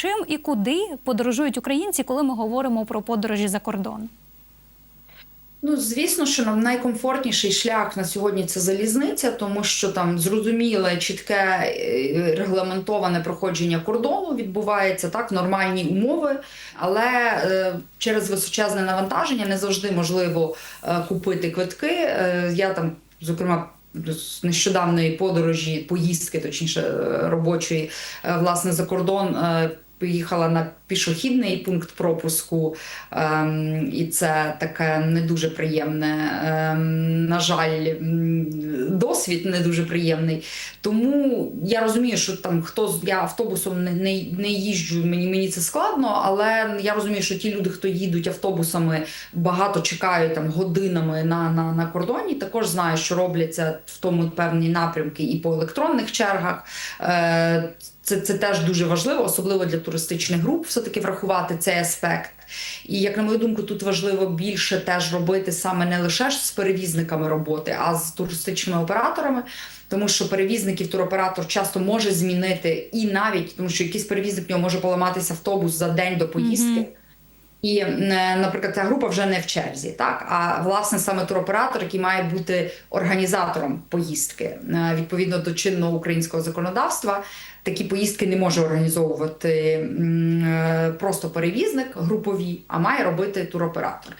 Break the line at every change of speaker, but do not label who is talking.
Чим і куди подорожують українці, коли ми говоримо про подорожі за кордон?
Ну, звісно, що нам найкомфортніший шлях на сьогодні це залізниця, тому що там зрозуміле, чітке е, регламентоване проходження кордону відбувається так, нормальні умови, але е, через височезне навантаження не завжди можливо е, купити квитки. Е, я там, зокрема. З нещодавної подорожі, поїздки, точніше е, робочої, е, власне, за кордон поїхала на пішохідний пункт пропуску, ем, і це таке не дуже приємне, ем, на жаль, досвід не дуже приємний. Тому я розумію, що там хто я автобусом не, не, не їжджу, мені, мені це складно, але я розумію, що ті люди, хто їдуть автобусами, багато чекають там годинами на, на, на кордоні. Також знаю, що робляться в тому певні напрямки і по електронних чергах. Е, це, це теж дуже важливо, особливо для туристичних груп, все-таки врахувати цей аспект. І як на мою думку, тут важливо більше теж робити саме не лише з перевізниками роботи, а з туристичними операторами. Тому що перевізників туроператор часто може змінити і навіть тому, що якийсь перевізник в нього може поламатися автобус за день до поїздки.
Мгм.
І, е, наприклад, ця група вже не в черзі, так а власне саме туроператор, який має бути організатором поїздки Е, відповідно до чинного українського законодавства. Такі поїздки не може організовувати е, просто перевізник групові, а має робити туроператор.